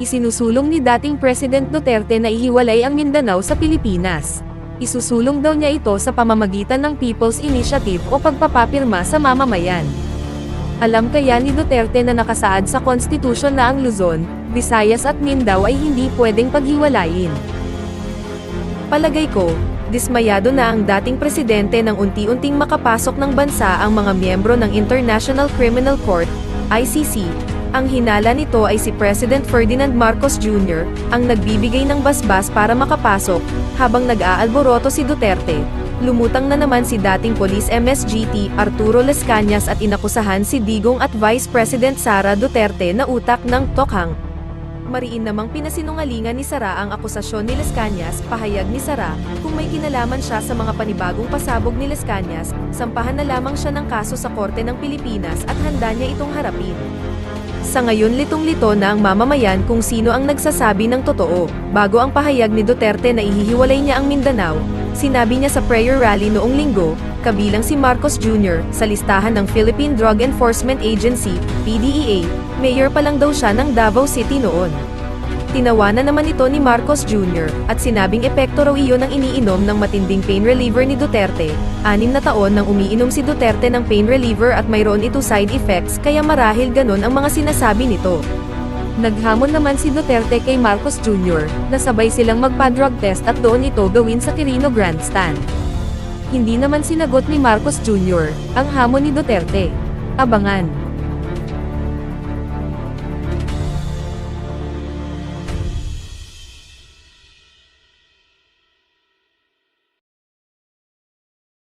Isinusulong ni dating President Duterte na ihiwalay ang Mindanao sa Pilipinas. Isusulong daw niya ito sa pamamagitan ng People's Initiative o pagpapapirma sa mamamayan. Alam kaya ni Duterte na nakasaad sa konstitusyon na ang Luzon, Visayas at Mindanao ay hindi pwedeng paghiwalayin. Palagay ko, dismayado na ang dating presidente nang unti-unting makapasok ng bansa ang mga miyembro ng International Criminal Court, ICC. Ang hinala nito ay si President Ferdinand Marcos Jr., ang nagbibigay ng basbas para makapasok, habang nag-aalboroto si Duterte. Lumutang na naman si dating Police MSGT Arturo Las at inakusahan si Digong at Vice President Sara Duterte na utak ng tokhang. Mariin namang pinasinungalingan ni Sara ang akusasyon ni Las pahayag ni Sara, kung may kinalaman siya sa mga panibagong pasabog ni Las sampahan na lamang siya ng kaso sa Korte ng Pilipinas at handa niya itong harapin. Sa ngayon litong-lito na ang mamamayan kung sino ang nagsasabi ng totoo, bago ang pahayag ni Duterte na ihihiwalay niya ang Mindanao, sinabi niya sa prayer rally noong linggo, kabilang si Marcos Jr., sa listahan ng Philippine Drug Enforcement Agency, PDEA, mayor pa lang daw siya ng Davao City noon. Tinawanan naman ito ni Marcos Jr. at sinabing epekto raw iyon ng iniinom ng matinding pain reliever ni Duterte. Anim na taon nang umiinom si Duterte ng pain reliever at mayroon ito side effects kaya marahil ganon ang mga sinasabi nito. Naghamon naman si Duterte kay Marcos Jr. na sabay silang magpa-drug test at doon ito gawin sa Quirino Grandstand. Hindi naman sinagot ni Marcos Jr. ang hamon ni Duterte. Abangan.